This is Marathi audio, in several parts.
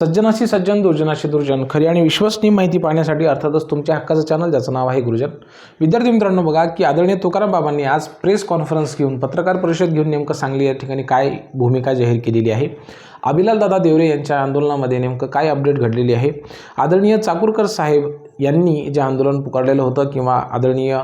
सज्जनाशी सज्जन दुर्जनाशी दुर्जन खरी आणि विश्वसनीय माहिती पाहण्यासाठी अर्थातच तुमच्या हक्काचं चॅनल ज्याचं नाव आहे गुरुजन. विद्यार्थी मित्रांनो बघा की आदरणीय तुकाराम बाबांनी आज प्रेस कॉन्फरन्स घेऊन पत्रकार परिषद घेऊन नेमकं सांगली या ठिकाणी काय भूमिका जाहीर केलेली आहे. अभिलाल दादा देवरे यांच्या आंदोलनामध्ये नेमकं काय अपडेट घडलेली आहे? आदरणीय चाकूरकर साहेब यांनी जे आंदोलन पुकारलेलं होतं किंवा आदरणीय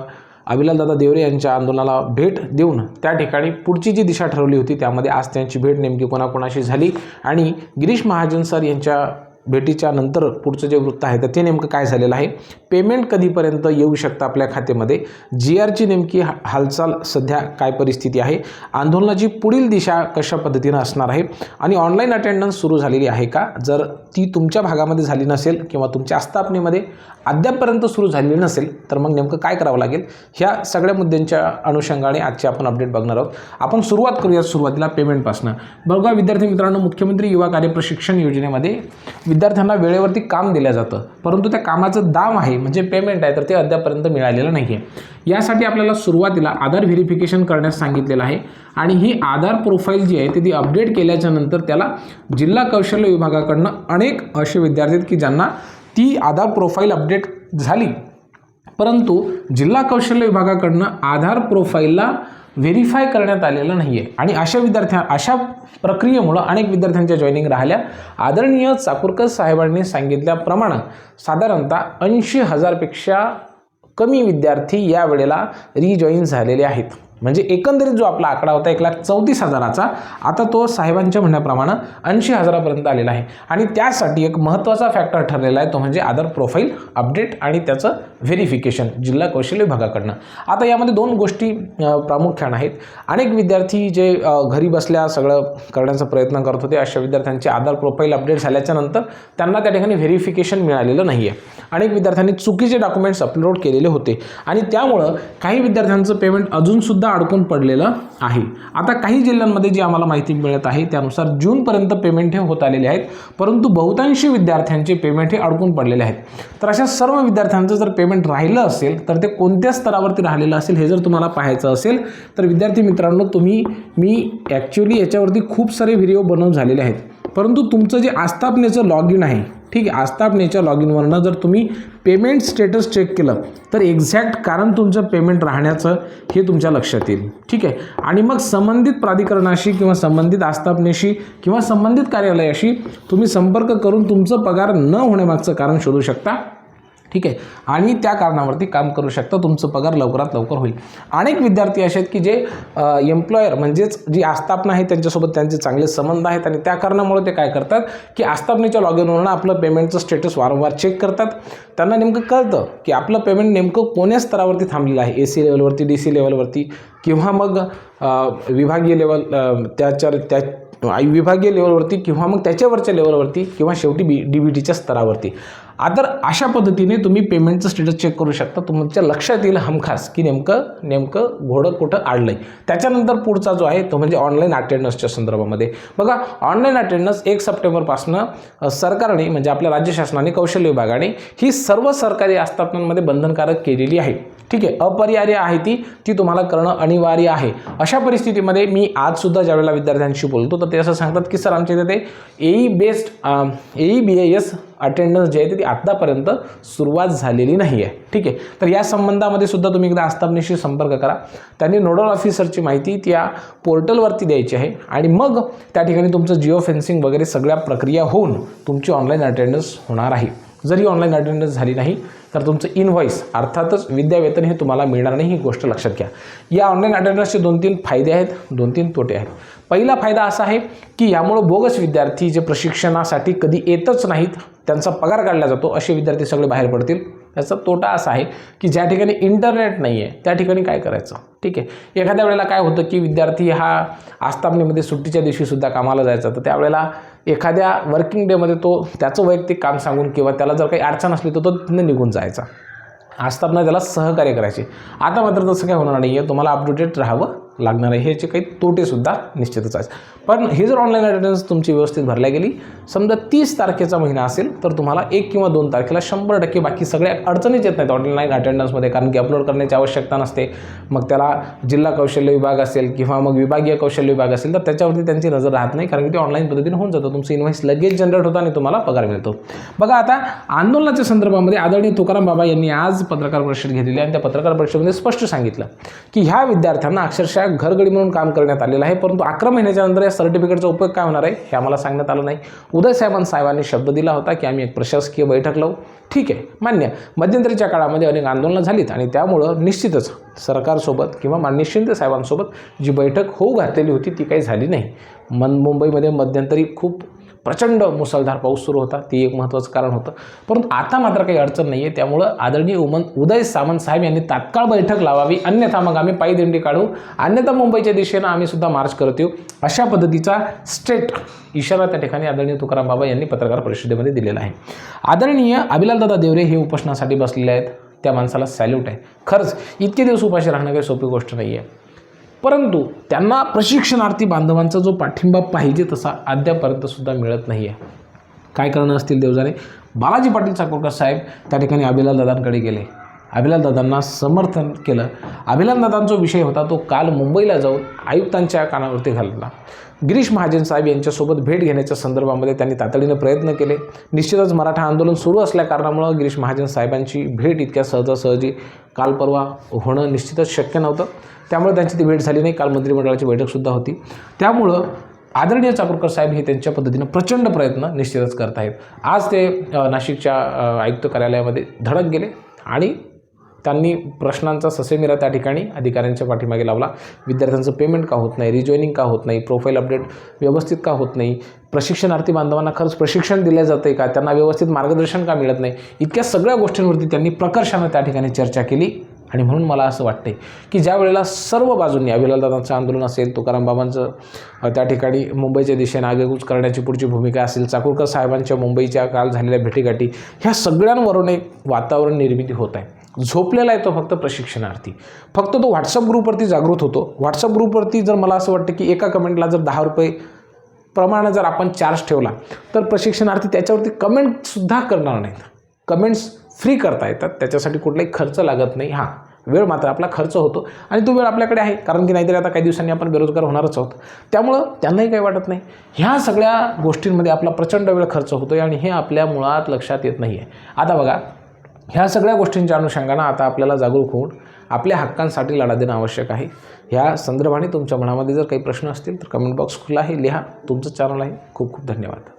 अभिलालदादा देवरे यांच्या आंदोलनाला भेट देऊन त्या ठिकाणी पुढची जी दिशा ठरवली होती त्यामध्ये आज त्यांची भेट नेमकी कोणाकोणाशी झाली आणि गिरीश महाजन सर यांच्या भेटीच्या नंतर पुढचं जे वृत्त आहे तर ते नेमकं काय झालेलं आहे? पेमेंट कधीपर्यंत येऊ शकतं आपल्या खात्यामध्ये? जी आरची नेमकी हा- हालचाल सध्या काय परिस्थिती आहे? आंदोलनाची पुढील दिशा कशा पद्धतीनं असणार आहे? आणि ऑनलाईन अटेंडन्स सुरू झालेली आहे का? जर ती तुमच्या भागामध्ये झाली नसेल किंवा तुमच्या आस्थापनेमध्ये अद्यापपर्यंत सुरू झालेली नसेल तर मग नेमकं काय करावं लागेल? ह्या सगळ्या मुद्द्यांच्या अनुषंगाने आजचे आपण अपडेट बघणार आहोत. आपण सुरुवात करूया सुरुवातीला पेमेंटपासून बघा विद्यार्थी मित्रांनो मुख्यमंत्री युवा कार्य प्रशिक्षण योजनेमध्ये विद्यार्थ्यांना वेळेवरती काम दिलं जातं. परंतु त्या कामाचं दाम आहे म्हणजे पेमेंट आहे तर ते अद्यापर्यंत मिळालेलं नाही आहे यासाठी आपल्याला सुरुवातीला आधार व्हेरिफिकेशन करण्यास सांगितलेलं आहे आणि ही आधार प्रोफाईल जी आहे ती ती अपडेट केल्याच्यानंतर त्याला जिल्हा कौशल्य विभागाकडनं अनेक असे विद्यार्थी आहेत की ज्यांना ती आधार प्रोफाईल अपडेट झाली. परंतु जिल्हा कौशल्य विभागाकडनं आधार प्रोफाईलला व्हेरीफाय करण्यात आलेलं नाही आहे आणि अशा विद्यार्थ्या अशा प्रक्रियेमुळं अनेक विद्यार्थ्यांच्या जॉईनिंग राहिल्या. आदरणीय चाकूरकर साहेबांनी सांगितल्याप्रमाणे साधारणतः ऐंशी हजारपेक्षा कमी विद्यार्थी या वेळेला रिजॉईन झालेले आहेत. म्हणजे एकंदरीत जो आपला आकडा होता एक लाख चौतीस हजाराचा आता तो साहेबांच्या म्हणण्याप्रमाणे ऐंशी हजारापर्यंत आलेला आहे. आणि त्यासाठी एक महत्त्वाचा फॅक्टर ठरलेला आहे तो म्हणजे आधार प्रोफाईल अपडेट आणि त्याचं व्हेरिफिकेशन जिल्हा कौशल्य विभागाकडनं. आता यामध्ये दोन गोष्टी प्रामुख्यानं आहेत. अनेक विद्यार्थी जे घरी बसल्या सगळं करण्याचा प्रयत्न करत होते अशा विद्यार्थ्यांचे आधार प्रोफाईल अपडेट झाल्याच्यानंतर त्यांना त्या ठिकाणी व्हेरिफिकेशन मिळालेलं नाही आहे अनेक विद्यार्थ्यांनी चुकीचे डॉक्युमेंट्स अपलोड केलेले होते. आणि त्यामुळं काही विद्यार्थ्यांचं पेमेंट अजूनसुद्धा अडकून पडलेलं आहे. आता काही जिल्ह्यांमध्ये जी आम्हाला माहिती मिळत आहे त्यानुसार जूनपर्यंत पेमेंट हे होत आलेले आहेत परंतु बहुतांशी विद्यार्थ्यांचे पेमेंट हे अडकून पडलेले आहेत. तर अशा सर्व विद्यार्थ्यांचं जर पेमेंट राहिलं असेल तर ते कोणत्या स्तरावरती राहिलेलं असेल हे जर तुम्हाला पाहायचं असेल तर विद्यार्थी मित्रांनो तुम्ही मी ॲक्च्युली याच्यावरती खूप सारे व्हिडिओ बनवून झालेले आहेत. परंतु तुमचं जे आस्थापनेचं लॉग इन आहे ठीक आहे आस्थापनेच्या लॉग इनवरनं जर तुम्ही पेमेंट स्टेटस चेक केलं तर एक्झॅक्ट कारण तुमचं पेमेंट राहण्याचं हे तुमच्या लक्षात येईल. ठीक आहे? आणि मग संबंधित प्राधिकरणाशी किंवा संबंधित आस्थापनेशी किंवा संबंधित कार्यालयाशी तुम्ही संपर्क करून तुमचं पगार न होण्यामागचं कारण शोधू शकता. ठीक आहे? आणि त्या कारणावरती काम करू शकता. तुमचं पगार लवकरात लवकर होईल. अनेक विद्यार्थी असे आहेत की जे एम्प्लॉयर म्हणजेच जी आस्थापना आहे त्यांच्यासोबत त्यांचे चांगले संबंध आहेत आणि त्या कारणामुळे ते काय करतात की आस्थापनेच्या लॉग इनवरून आपलं पेमेंटचं स्टेटस वारंवार चेक करतात. त्यांना नेमकं कळतं की आपलं पेमेंट नेमकं कोण्या स्तरावरती थांबलेलं आहे? ए सी लेवलवरती डी सी लेवलवरती किंवा मग विभागीय लेवल त्याच्या त्या आई विभागीय लेवलवरती किंवा मग त्याच्यावरच्या लेवलवरती किंवा शेवटी बी डी बी टीच्या स्तरावरती? तर अशा पद्धतीने तुम्ही पेमेंटचं स्टेटस चेक करू शकता. तुमच्या लक्षात येईल हमखास की नेमकं नेमकं घोडं कुठं आडलं आहे त्याच्यानंतर पुढचा जो आहे तो म्हणजे ऑनलाईन अटेंडन्सच्या संदर्भामध्ये. बघा ऑनलाईन अटेंडन्स एक सप्टेंबरपासून सरकारने म्हणजे आपल्या राज्य शासनाने कौशल्य विभागाने ही सर्व सरकारी आस्थापनांमध्ये बंधनकारक केलेली आहे. ठीक आहे अपरिहार्य आहे ती ती तुम्हाला करणं अनिवार्य आहे. अशा परिस्थितीमध्ये मी आजसुद्धा ज्यावेळेला विद्यार्थ्यांशी बोलतो तर ते असं सांगतात की सर आमच्या इथे ते AE based AE B S attendance जे आहे ती आत्तापर्यंत सुरुवात झालेली नाही आहे ठीक आहे? तर या संबंधामध्ये सुद्धा तुम्ही एकदा आस्थापनेशी संपर्क करा. त्यांनी नोडल ऑफिसरची माहिती त्या पोर्टलवरती द्यायची आहे आणि मग त्या ठिकाणी तुमचं जिओ फेन्सिंग वगैरे सगळ्या प्रक्रिया होऊन तुमची ऑनलाईन अटेंडन्स होणार आहे. जरी ऑनलाईन अटेंडन्स झाली नाही तर तुमचं इनव्हॉइस अर्थातच विद्यावेतन हे तुम्हाला मिळणार नाही ही गोष्ट लक्षात घ्या. या ऑनलाईन अटेंडन्सचे दोन तीन फायदे आहेत दोन तीन तोटे आहेत. पहिला फायदा असा आहे की यामुळं बोगस विद्यार्थी जे प्रशिक्षणासाठी कधी येतच नाहीत त्यांचा पगार काढला जातो असे विद्यार्थी सगळे बाहेर पडतील. याचा तोटा असा आहे की ज्या ठिकाणी इंटरनेट नाही आहे त्या ठिकाणी काय करायचं? ठीक आहे. एखाद्या वेळेला काय होतं की विद्यार्थी हा आस्थापनेमध्ये सुट्टीच्या दिवशीसुद्धा कामाला जायचा तर त्यावेळेला एखाद्या वर्किंग डेमध्ये तो त्याचं वैयक्तिक काम सांगून किंवा त्याला जर काही अडचण असली तर तो तिथनं निघून जायचा. आस्थापना त्याला सहकार्य करायची. आता मात्र तसं काय होणार नाही आहे तुम्हाला अपडेटेड राहावं लागणार आहे. ह्याचे काही तोटेसुद्धा निश्चितच आहेत. पण हे जर ऑनलाईन अटेंडन्स तुमची व्यवस्थित भरल्या गेली समजा तीस तारखेचा महिना असेल तर तुम्हाला एक किंवा दोन तारखेला शंभर टक्के बाकी सगळ्या अडचणीच येत नाहीत ऑनलाईन अटेंडन्समध्ये कारण की अपलोड करण्याची आवश्यकता नसते. मग त्याला जिल्हा कौशल्य विभाग असेल किंवा मग विभागीय कौशल्य विभाग असेल तर त्याच्यावरती त्यांची नजर राहत नाही कारण की ते ऑनलाईन पद्धतीने होऊन जातं. तुमचं इन्व्हॉइस लगेच जनरेट होतं आणि तुम्हाला पगार मिळतो. बघा आता आंदोलनाच्या संदर्भामध्ये आदरणीय तुकाराम बाबा यांनी आज पत्रकार परिषद घेतलेली आहे आणि त्या पत्रकार परिषदेमध्ये स्पष्ट सांगितलं की ह्या विद्यार्थ्यांना अक्षरशः घरगडी म्हणून काम करण्यात आलेलं आहे परंतु अकरा महिन्याच्या नंतर या सर्टिफिकेटचा उपयोग काय होणार आहे हे आम्हाला सांगण्यात आलं नाही. उदय साहेबां साहेबांनी शब्द दिला होता की आम्ही एक प्रशासकीय बैठक लावू. ठीक आहे मान्य. मध्यंतरीच्या काळामध्ये अनेक आंदोलनं झालीत आणि त्यामुळं निश्चितच सरकारसोबत किंवा माननीय शिंदे साहेबांसोबत जी बैठक होऊ घातलेली होती ती काही झाली नाही. मन मुंबईमध्ये मध्यंतरी खूप प्रचंड मुसळधार पाऊस सुरू होता. ती एक महत्त्वाचं कारण होतं. परंतु आता मात्र काही अडचण नाही आहे त्यामुळं आदरणीय उमन उदय सामंत साहेब यांनी तात्काळ बैठक लावावी. अन्यथा मग आम्ही पायदिंडी काढू. अन्यथा मुंबईच्या दिशेनं आम्ही सुद्धा मार्च करत येऊ. अशा पद्धतीचा स्टेट इशारा त्या ठिकाणी आदरणीय तुकाराम बाबा यांनी पत्रकार परिषदेमध्ये दिलेला आहे. आदरणीय अभिलालदादा देवरे हे उपोषणासाठी बसलेले आहेत. त्या माणसाला सॅल्यूट आहे. खरंच इतके दिवस उपाशी राहणं काही सोपी गोष्ट नाही आहे परंतु त्यांना प्रशिक्षणार्थी बांधवांचा जो पाठिंबा पाहिजे तसा अद्यापर्यंतसुद्धा मिळत नाही आहे काय करणं असतील देवजाने? बालाजी पाटील चाकोरकर साहेब त्या ठिकाणी अभिलाल दादांकडे गेले. अभिलालदादांना समर्थन केलं. अभिलालदादांचा विषय होता तो काल मुंबईला जाऊन आयुक्तांच्या कानावरती घालला. गिरीश महाजन साहेब यांच्यासोबत भेट घेण्याच्या संदर्भामध्ये त्यांनी तातडीनं प्रयत्न केले. निश्चितच मराठा आंदोलन सुरू असल्या कारणामुळं गिरीश महाजन साहेबांची भेट इतक्या सहजासहजी काल परवा होणं निश्चितच शक्य नव्हतं. त्यामुळे त्यांची ती भेट झाली नाही. काल मंत्रिमंडळाची बैठकसुद्धा होती. त्यामुळं आदरणीय चाकूरकर साहेब हे त्यांच्या पद्धतीनं प्रचंड प्रयत्न निश्चितच करत आहेत आज ते नाशिकच्या आयुक्त कार्यालयामध्ये धडक गेले आणि त्यांनी प्रश्नांचा ससेमिरा त्या ठिकाणी अधिकाऱ्यांच्या पाठीमागे लावला. विद्यार्थ्यांचं पेमेंट का होत नाही? रिजॉईनिंग का होत नाही? प्रोफाईल अपडेट व्यवस्थित का होत नाही? प्रशिक्षणार्थी बांधवांना खरंच प्रशिक्षण दिलं जातं का? त्यांना व्यवस्थित मार्गदर्शन का मिळत नाही? इतक्या सगळ्या गोष्टींवरती त्यांनी प्रकर्षानं त्या ठिकाणी चर्चा केली. आणि म्हणून मला असं वाटते की ज्या वेळेला सर्व बाजूंनी अभिलालदादांचं आंदोलन असेल तुकारामबाबांचं त्या ठिकाणी मुंबईच्या दिशेने आगेकूच करण्याची पुढची भूमिका असेल चाकूरकर साहेबांच्या मुंबईच्या काल झालेल्या भेटीगाठी ह्या सगळ्यांवरून एक वातावरण निर्मिती होत आहे. झोपलेला आहे तो फक्त प्रशिक्षणार्थी. फक्त तो व्हॉट्सअप ग्रुपवरती जागृत होतो. व्हॉट्सअप ग्रुपवरती जर मला असं वाटतं की एका कमेंटला जर दहा रुपये प्रमाणे जर आपण चार्ज ठेवला तर प्रशिक्षणार्थी त्याच्यावरती कमेंटसुद्धा करणार नाहीत. कमेंट्स फ्री करता येतात. त्याच्यासाठी कुठलाही खर्च लागत नाही. हां वेळ मात्र आपला खर्च होतो आणि तो वेळ आपल्याकडे आहे. कारण की नाहीतरी आता काही दिवसांनी आपण बेरोजगार होणारच आहोत. त्यामुळं त्यांनाही काही वाटत नाही. ह्या सगळ्या गोष्टींमध्ये आपला प्रचंड वेळ खर्च होतो आहे आणि हे आपल्या मुळात लक्षात येत नाही आहे आता बघा ह्या सगळ्या गोष्टींच्या अनुषंगानं आता आपल्याला जागरूक होऊन आपल्या हक्कांसाठी लढा देणं आवश्यक आहे. ह्या संदर्भाने तुमच्या मनामध्ये जर काही प्रश्न असतील तर कमेंट बॉक्स खुला आहे लिहा. तुमचं चॅनल आहे. खूप खूप धन्यवाद.